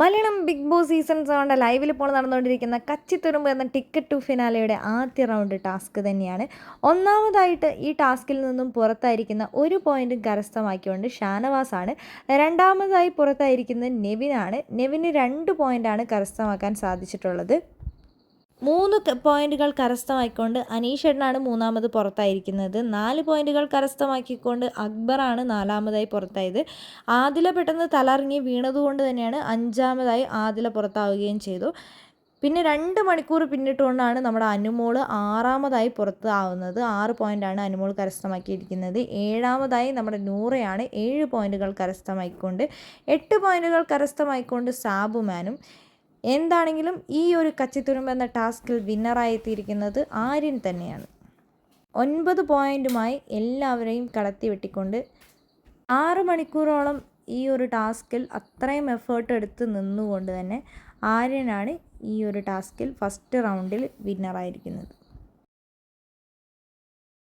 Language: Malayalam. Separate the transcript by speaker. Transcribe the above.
Speaker 1: മലയാളം ബിഗ് ബോസ് സീസൺ സെവന്റെ ലൈവിൽ ഇപ്പോൾ നടന്നുകൊണ്ടിരിക്കുന്ന കച്ചിത്തുരുമ്പ് എന്ന ടിക്കറ്റ് ടു ഫിനാലയുടെ ആദ്യ റൗണ്ട് ടാസ്ക് തന്നെയാണ്. ഒന്നാമതായിട്ട് ഈ ടാസ്കിൽ നിന്നും പുറത്തായിരിക്കുന്ന ഒരു പോയിന്റും കരസ്ഥമാക്കിക്കൊണ്ട് ഷാനവാസാണ്. രണ്ടാമതായി പുറത്തായിരിക്കുന്നത് നെവിനാണ്. നെവിന് രണ്ട് പോയിന്റാണ് കരസ്ഥമാക്കാൻ സാധിച്ചിട്ടുള്ളത്. മൂന്ന് പോയിന്റുകൾ കരസ്ഥമാക്കിക്കൊണ്ട് അനീഷേട്ടനാണ് മൂന്നാമത് പുറത്തായിരിക്കുന്നത്. നാല് പോയിന്റുകൾ കരസ്ഥമാക്കിക്കൊണ്ട് അക്ബറാണ് നാലാമതായി പുറത്തായത്. ആദില പെട്ടെന്ന് തലറിങ്ങി വീണതുകൊണ്ട് തന്നെയാണ് അഞ്ചാമതായി ആദില പുറത്താവുകയും ചെയ്തു. പിന്നെ രണ്ട് മണിക്കൂർ പിന്നിട്ടുകൊണ്ടാണ് നമ്മുടെ അനുമോൾ ആറാമതായി പുറത്താവുന്നത്. ആറ് പോയിന്റാണ് അനുമോൾ കരസ്ഥമാക്കിയിരിക്കുന്നത്. ഏഴാമതായി നമ്മുടെ നൂറയാണ് ഏഴ് പോയിന്റുകൾ കരസ്ഥമാക്കിക്കൊണ്ട് എട്ട് പോയിന്റുകൾ കരസ്ഥമാക്കിക്കൊണ്ട് സാബുമാനും എന്താണെങ്കിലും ഈ ഒരു കച്ചിത്തുരുമ്പ് എന്ന ടാസ്കിൽ വിന്നറായി എത്തിയിരിക്കുന്നത് ആര്യൻ തന്നെയാണ്. ഒൻപത് പോയിന്റുമായി എല്ലാവരെയും കടത്തി വെട്ടിക്കൊണ്ട് ആറ് മണിക്കൂറോളം ഈ ഒരു ടാസ്കിൽ അത്രയും എഫേർട്ട് എടുത്ത് നിന്നുകൊണ്ട് തന്നെ ആര്യനാണ് ഈ ഒരു ടാസ്കിൽ ഫസ്റ്റ് റൗണ്ടിൽ വിന്നറായിരിക്കുന്നത്.